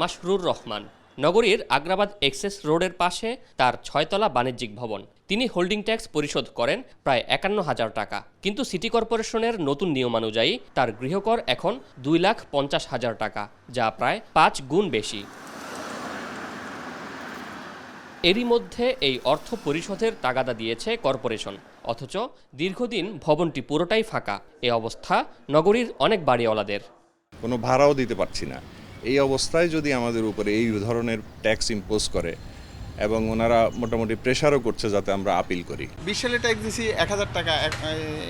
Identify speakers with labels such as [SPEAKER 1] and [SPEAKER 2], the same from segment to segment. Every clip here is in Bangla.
[SPEAKER 1] মাসরুর রহমান। নগরীর আগ্রাবাদ এক্সেস রোডের পাশে তার ছয়তলা বাণিজ্যিক ভবন। তিনি হোল্ডিং ট্যাক্স পরিশোধ করেন প্রায় একান্ন হাজার টাকা। কিন্তু সিটি কর্পোরেশনের নতুন নিয়মানুযায়ী তার গৃহকর এখন দুই লাখ পঞ্চাশ হাজার টাকা, যা প্রায় পাঁচ গুণ বেশি। এরই মধ্যে এই অর্থ পরিশোধের তাগাদা দিয়েছে কর্পোরেশন। অথচ দীর্ঘদিন ভবনটি পুরোটাই ফাঁকা। এ অবস্থা নগরীর অনেক বাড়িওয়ালাদের।
[SPEAKER 2] কোনো ভাড়াও দিতে পারছি না। এই অবস্থায় যদি আমাদের উপরে এই ধরনের ট্যাক্স ইম্পোজ করে এবং ওনারা মোটামুটি প্রেশারও করছে যাতে আমরা আপিল করি।
[SPEAKER 3] বিশ সালে ট্যাক্স দিছি এক হাজার টাকা এক-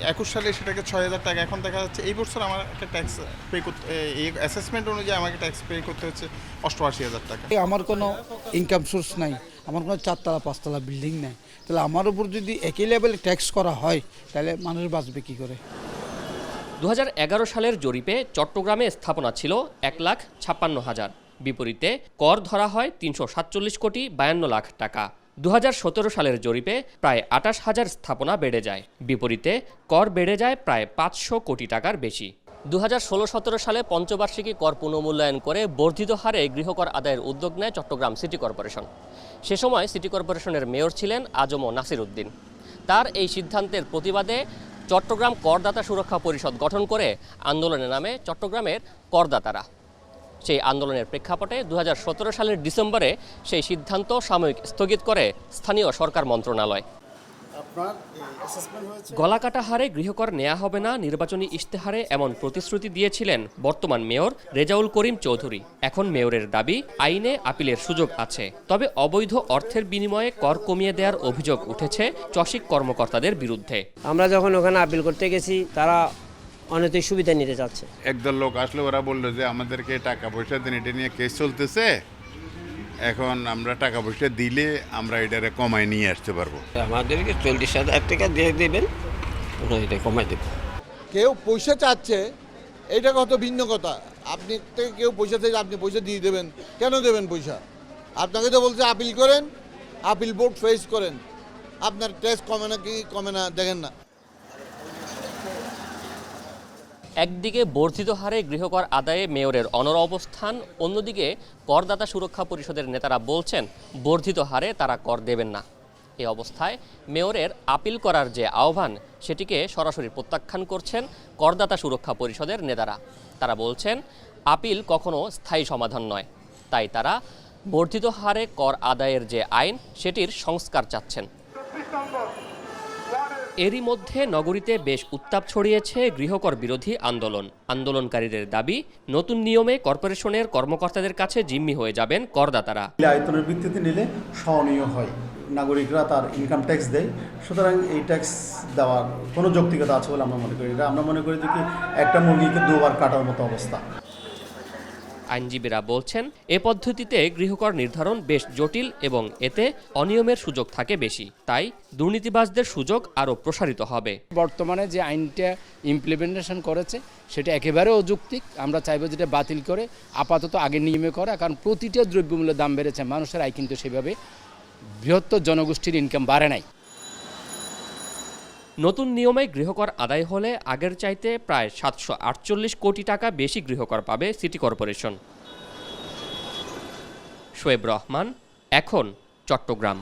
[SPEAKER 3] একুশ সালে সেটাকে ছয় হাজার টাকা এখন দেখা যাচ্ছে এই বছর আমার একটা ট্যাক্স পে করতে এই অ্যাসেসমেন্ট অনুযায়ী আমাকে ট্যাক্স পে করতে হচ্ছে অষ্টআশি হাজার টাকা।
[SPEAKER 4] এই আমার কোনো ইনকাম সোর্স নাই আমার কোনো চারতলা পাঁচতলা বিল্ডিং নাই। তাহলে আমার উপর যদি একই লেভেলে ট্যাক্স করা হয় তাহলে মানুষ বাঁচবে কী করে?
[SPEAKER 1] দু হাজার এগারো সালের জরিপে চট্টগ্রামে স্থাপনা ছিল এক লাখ ছাপ্পান্ন হাজার। বিপরীতে কর ধরা হয় তিনশো সাতচল্লিশ কোটি বায়ান্ন লাখ টাকা। দু হাজার সতেরো সালের জরিপে প্রায় আটাশ হাজার স্থাপনা বেড়ে যায়। বিপরীতে কর বেড়ে যায় প্রায় পাঁচশো কোটি টাকার বেশি। দু হাজার ষোলো সতেরো সালে পঞ্চবার্ষিকী কর পুনর্মূল্যায়ন করে বর্ধিত হারে গৃহকর আদায়ের উদ্যোগ নেয় চট্টগ্রাম সিটি কর্পোরেশন। সে সময় সিটি কর্পোরেশনের মেয়র ছিলেন আজম নাসির উদ্দিন। তার এই সিদ্ধান্তের প্রতিবাদে চট্টগ্রাম করদাতা সুরক্ষা পরিষদ গঠন করে আন্দোলনের নামে চট্টগ্রামের করদাতারা। সেই আন্দোলনের প্রেক্ষাপটে দু হাজার সতেরো সালের ডিসেম্বরে সেই সিদ্ধান্ত সাময়িক স্থগিত করে স্থানীয় সরকার মন্ত্রণালয়। গলাকাটা হারে গৃহকর নেওয়া হবে না নির্বাচনী ইশতেহারে এমন প্রতিশ্রুতি দিয়েছিলেন বর্তমান মেয়র রেজাউল করিম চৌধুরী। এখন মেয়রের দাবি আইনে আপিলের সুযোগ আছে। তবে অবৈধ অর্থের বিনিময়ে কর কমিয়ে দেওয়ার অভিযোগ উঠেছে চসিক কর্মকর্তাদের বিরুদ্ধে।
[SPEAKER 5] আমরা যখন ওখানে আপিল করতে গেছি তারা অনেকটাই সুবিধা নিতে চাচ্ছে।
[SPEAKER 6] একদল লোক আসলে ওরা বলল যে আমাদেরকে টাকা পয়সা দিন এটা নিয়ে কেস চলতেছে। এখন আমরা টাকা পয়সা দিলে আমরা এটারে কমায় নিয়ে আসতে পারব।
[SPEAKER 7] আমাদেরকে চল্লিশ হাজার টাকা দিয়ে দেবেন ওরা এটা কমাই দেবে।
[SPEAKER 8] কেউ পয়সা চাচ্ছে এটা কত ভিন্ন কথা। আপনি থেকে কেউ পয়সা চাইছে আপনি পয়সা দিয়ে দেবেন। কেন দেবেন পয়সা? আপনাকে তো বলছে আপিল করেন আপিল বোর্ড ফেস করেন। আপনার টেস্ট কমে না কি কমে না দেখেন না।
[SPEAKER 1] একদিকে বর্ধিত হারে গৃহকর আদায়ে মেয়রের অনর অবস্থান, অন্যদিকে করদাতা সুরক্ষা পরিষদের নেতারা বলছেন, বর্ধিত হারে তারা কর দেবেন না। এ অবস্থায় মেয়রের আপিল করার যে আহ্বান, সেটিকে সরাসরি প্রত্যাখ্যান করছেন করদাতা সুরক্ষা পরিষদের নেতারা। তারা বলছেন, আপিল কখনো স্থায়ী সমাধান নয়। তাই তারা বর্ধিত হারে কর আদায়ের যে আইন, সেটির সংস্কার চাচ্ছেন। এরই মধ্যে নগরীতে বেশ উত্তাপ ছড়িয়েছে গৃহকর বিরোধী আন্দোলন। আন্দোলনকারীদের দাবি, নতুন নিয়মে কর্পোরেশনের কর্মকর্তাদের কাছে জিম্মি হয়ে যাবেন করদাতারা।
[SPEAKER 9] আয়তনের ভিত্তিতে নিলে সহনীয় হয়। নাগরিকরা তার ইনকাম ট্যাক্স দেয়। সুতরাং এই ট্যাক্স দেওয়ার কোনো যৌক্তিকতা আছে বলে আমরা মনে করি আমরা মনে করি যে কি একটা মুরগিকে দুবার কাটার মতো অবস্থা।
[SPEAKER 1] আইনজীবীরা বলছেন, এ পদ্ধতিতে গৃহকর নির্ধারণ বেশ জটিল এবং এতে অনিয়মের সুযোগ থাকে বেশি। তাই দুর্নীতিবাজদের সুযোগ আরও প্রসারিত হবে।
[SPEAKER 10] বর্তমানে যে আইনটা ইমপ্লিমেন্টেশন করেছে, সেটা একেবারে অযৌক্তিক আমরা চাইব যেটা বাতিল করে, আপাতত আগের নিয়মে করা, কারণ প্রতিটা দ্রব্যমূল্যের দাম বেড়েছে। মানুষের আয় কিন্তু সেভাবে বৃহত্তর জনগোষ্ঠীর ইনকাম বাড়ে নাই।
[SPEAKER 1] নতুন নিয়মে গৃহকর আদায় হলে আগের চাইতে প্রায় সাতশো আটচল্লিশ কোটি টাকা বেশি গৃহকর পাবে সিটি কর্পোরেশন। শোয়েব রহমান, এখন চট্টগ্রাম।